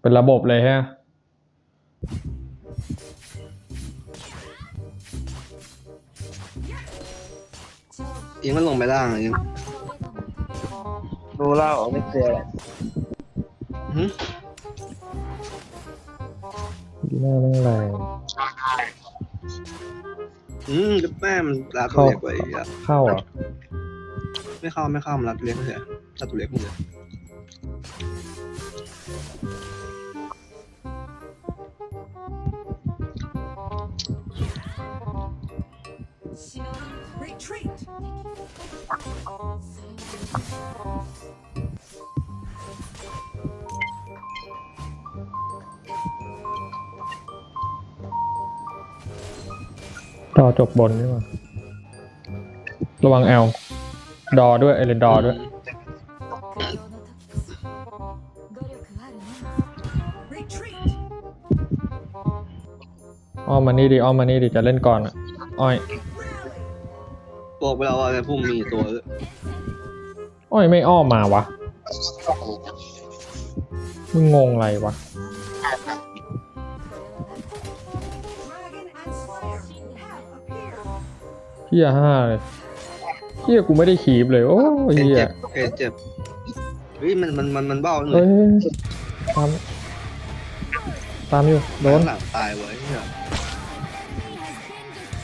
เป็นระบบเลยฮะอิงมันลงไปล่างอะอิงดูเล่าไม่เจอหึดีหน้าแม่งแรงอืมแม่มันรักตัวเล็กกว่าอีกอะเข้าอะ ไม่เข้าไม่เข้ามันรักตัวเล็กเฉยรักตัวเล็กมึงเลย ดอจบบนนี่หว่าระวังแอลดอด้วย เอเลนดอด้วย อ้อมมานี่ดิอ้อมมานี่ดิจะเล่นก่อนอะ อ้อย บอกไปแล้วว่าในพุ่มมีตัวเอออ้อยไม่อ้อมมาวะ มึงงงอะไรวะ เฮียห้าเลยเฮียกูไม่ได้ขีบเลย โอ้โอเคเฮียเจ็บโอเคเจ็บเฮ้ยมันมันมันมันเบ้าเลเอ้ยยตามตามอยู่โดนหลังตายไว้เนี่ย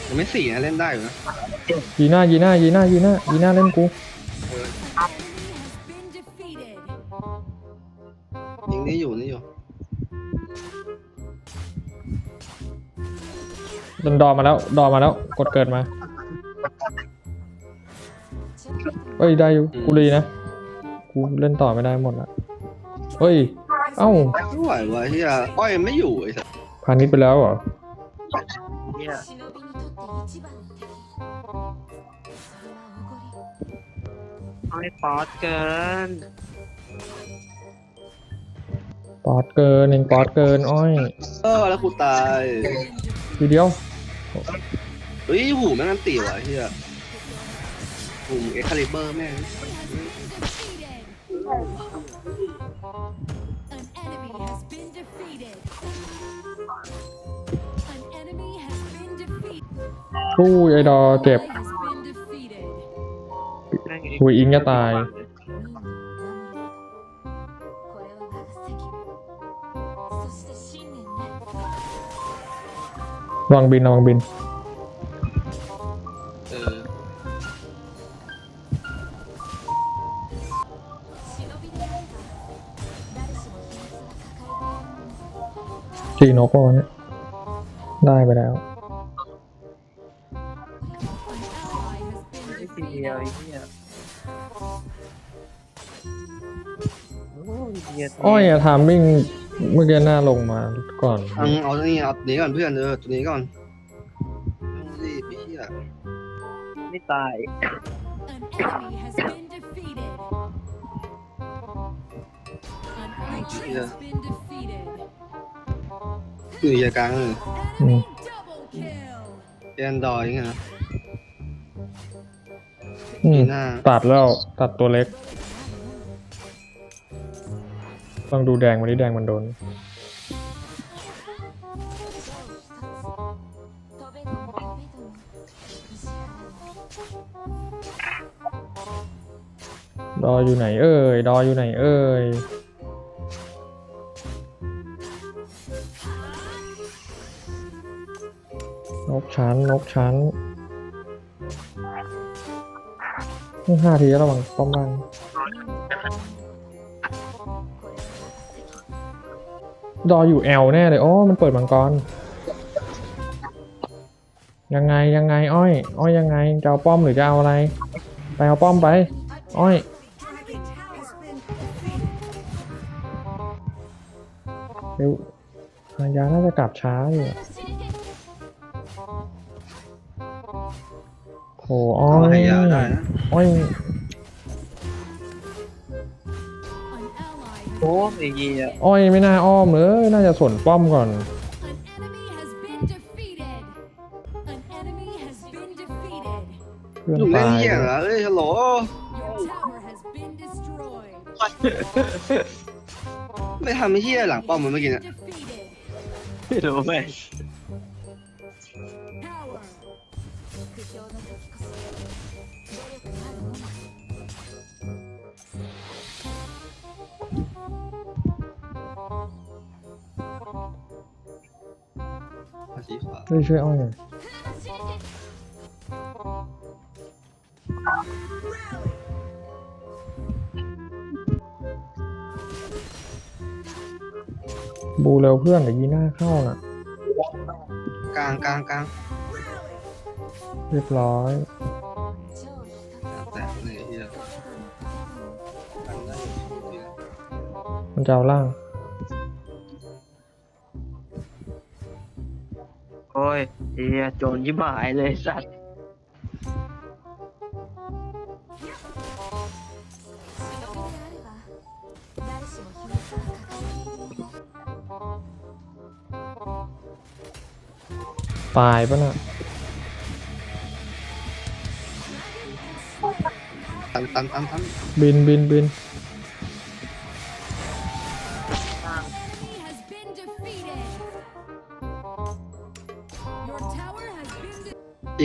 ยังไม่สี่นะเล่นได้อยู่นะยีน่ายีน่ายีน่ายีน่ายีน่าเล่นกูยิงนี่อยู่นี่อยู่โดนดอมาแล้ว ดอมาแล้ว กดเกิดมา เอ้ยได้อยู่กูรีนะ กูเล่นต่อไม่ได้หมดละเฮ้ย เอ้าไม่ไหววะเฮียอ้อยไม่อยู่ไอ้สัสพานิชไปแล้วเหรอ เนี่ยไม่ป๊อตเกิน ปอดเกินเองปอดเกิน อ้อย เออแล้วกูตาย ทีเดียว เฮ้ยหูแม่งอันตีว่ะเฮีย หูเอ็กคาลิเบอร์แม่ง An enemy has been defeated. An enemy has been defeated. ทู้ไอดอเจ็บ Has been defeated. หุยอิงจะตายระวังบินระวังบิน เออ จีนกวะเนี่ยได้ไปแล้ว An ally has been ไม่ทีเดียวไอ้เนี่ยโอ้ยเหี้ยอ้อยอะทามมิ่งเมื่อกี้หน้าลงมาก่อนเอาเอาตัวนี้เอาตัวนี้ก่อนเพื่อนเออตัวนี้ก่อนรีบไอ้เฮียไม่ตาย An คือเฮียกลางเลยอืม Enemy double kill. แอนดอยยังไงนะอืมหน้าตัดแล้วตัดตัวเล็ก ต้องดูแดงวันนี้แดงมันโดน ดออยู่ไหนเอ่ย ดออยู่ไหนเอ่ย กชั้นนกชั้นห้าทีแล้วระวังป้อมางดออยู่แอลแน่เลยโอ้มันเปิดมังกร ยังไงยังไง อ้อย อ้อยยังไงจะเอาป้อมหรือจะเอาอะไร ไปเอาป้อมไป อ้อยเร็วฮายาน่าจะกลับช้าอยู่ โถอ้อเอายให้ยาได้นะอ้อย An ally โอ้ยไอ้เหี้ยอ้อยไม่น่าอ้อมเลยน่าจะสวนป้อมก่อน An enemy has been defeated. An enemy has been defeated. เพื่อนหนุ่มเล่ตานยเฮียเหรอเอ้ยฮัลโหล Your tower has been destroyed. ไม่ทำไอ้เหี้ยหลังป้อมมันเมื่อกี้เนี่ย defeated. ไม่รู้ไหม มาชี้ขวาช่วยช่วยอ้อยหน่อยบูเร็วเพื่อนเดี๋ยวยีหน้าเข้าน่ะ กลางกลางกลางเรียบร้อย แตกเลยไอ้เหี้ยกลางได้เหี้ยมันจะเอาล่าง ยเฮียโจรยิบหายเลยสัตว์ตายปะน่ะตันตันตันตันบินบินบิน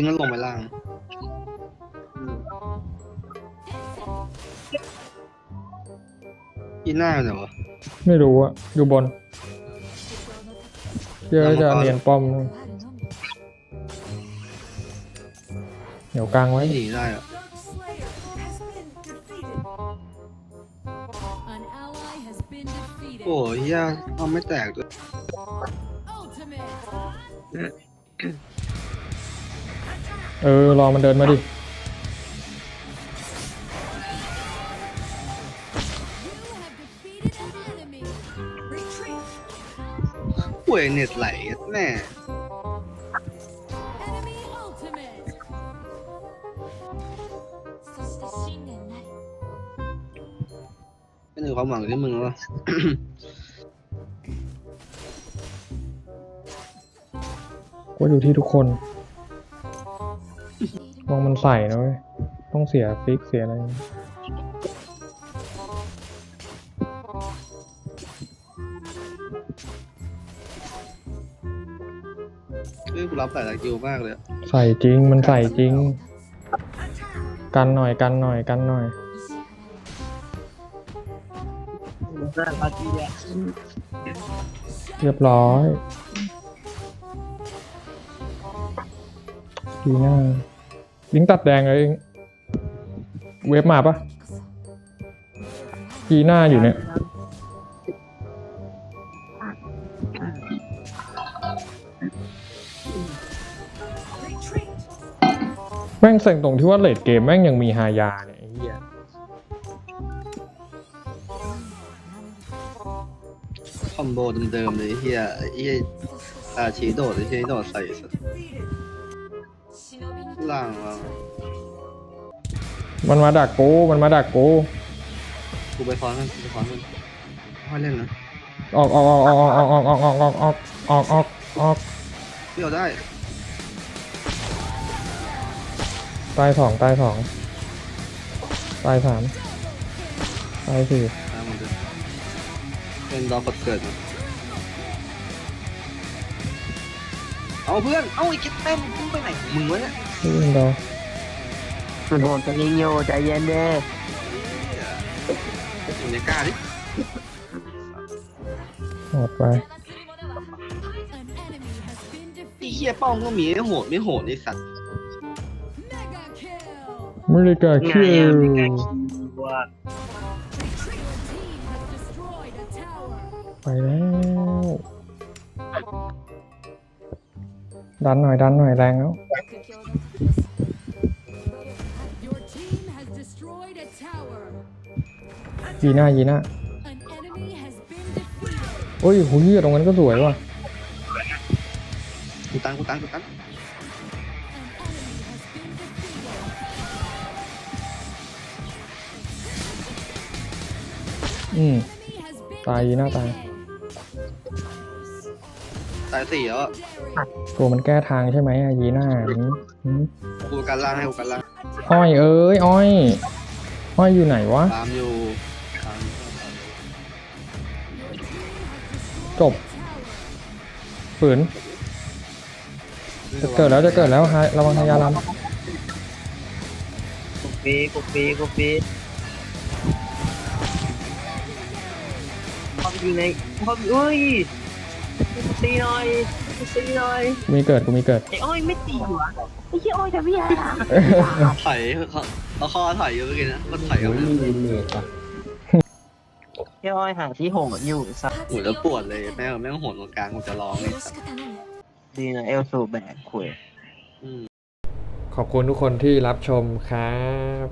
de- ยิงมันลงไปล่างยิงหน้าอยู่ไหนวะไม่รู้อะอยู่บนเยอะจะเนียนป้อมเดี๋ยวกลางไว้ไม่หนีได้อะ An ally has been defeated. โอ้ยเหี้ยป้อมไม่แตกด้วย Ultimate. เออ รอมันเดินมาดิ You have defeated an enemy. Retreat. ป่วยเน็ตไหลแม่ Enemy ultimate. ไม่ถึงความหวังที่มึงแล้ววะก็อยู่ที่ทุกคน มองมันใส่นะเว้ย ต้องเสียฟิกเสียอะไร เฮ้ยกูรับแต่ละกิวมากเลยอะใส่จริงมันใส่จริง กันหน่อยกันหน่อยกันหน่อยปาร์ตี้อะเรียบร้อยดีหน้า ลิงตัดแดงเลยเองเวฟมาปะกีหน้าอยู่เนี่ย แม่งเซ็งตรงที่ว่าเลดเกมแม่งยังมีฮายาเนี่ยไอ้เหี้ยคอมโบเดิมๆเลยไอ้เฮียไอ้เฮียอาชีโดดไอ้เฮียโดดใส่สัตว์ ล่างล่างมันมาดักกูมันมาดักกูกูไปฟ้อนกันกูไปฟ้อนกันไม่เล่นนะออกออกออกออกออกออกออกออกออกออกออกออกออกเที่ยวได้ตายสองตายสองตายสามตายสี่ตามมันเดินเป็นรอกดเกิดมาเอาเพื่อน เอาไอ้กิ๊ดเต้นมึงไปไหนของมึงวะเนี่ย ไม่ยิงดอมันโดนตัวยิงโยใจเย็นเด้อยู่ในกล้าดิหมดไป An enemy has been ไอ้ defeated. เฮียป้องก็มีไอ้โหดไม่โหดไอ้สัตว์ Mega kill. ไม่ได้กาไงคิอะวไม่กล้าคิดว่า Retreat. Your team has destroyed a tower. ไปแล้วดันหน่อยดันหน่อยแรงแล้ว ยีหน้ายีหน้า An enemy has been defeated. โอ้ยหูยตรงนั้นก็สวยว่ะกูตันกูตันกูตัน An enemy has been defeated. อืม Enemy has been ตายยีหน้าตาย defeated. ตายสี่แล้วอะ Legendary. ตัวมันแก้ทางใช่ไหมอะยีหน้าอืมอืมกูกันล่างให้กูกันล่างอ้อยเอ้ยอ้อยอ้อยอยู่ไหนวะตามอยู่ จบฝืนจะเกิดแล้วจะเกิดแล้วฮายระวังฮายาลัมกูปีกูปีกูปีพอไปยิงในพอไปเอ้ยกูตีหน่อยกูตีหน่อยมีเกิดกูมีเกิดไอ้อ้อยไม่ตีหัวไอ้เหี้ยอ้อยทำยังไงถอยเขาเขาข้อถอยเยอะเมื่อกี้นะมันถอยกันนะ ไอ้อ้อยหาที่โหดอยู่สักหูแล้วปวดเลยแม่งแม่งโหดตรงกลางกูจะร้องเลยดีนะเอลโซแบกคุยอืมขอบคุณทุกคนที่รับชมครับ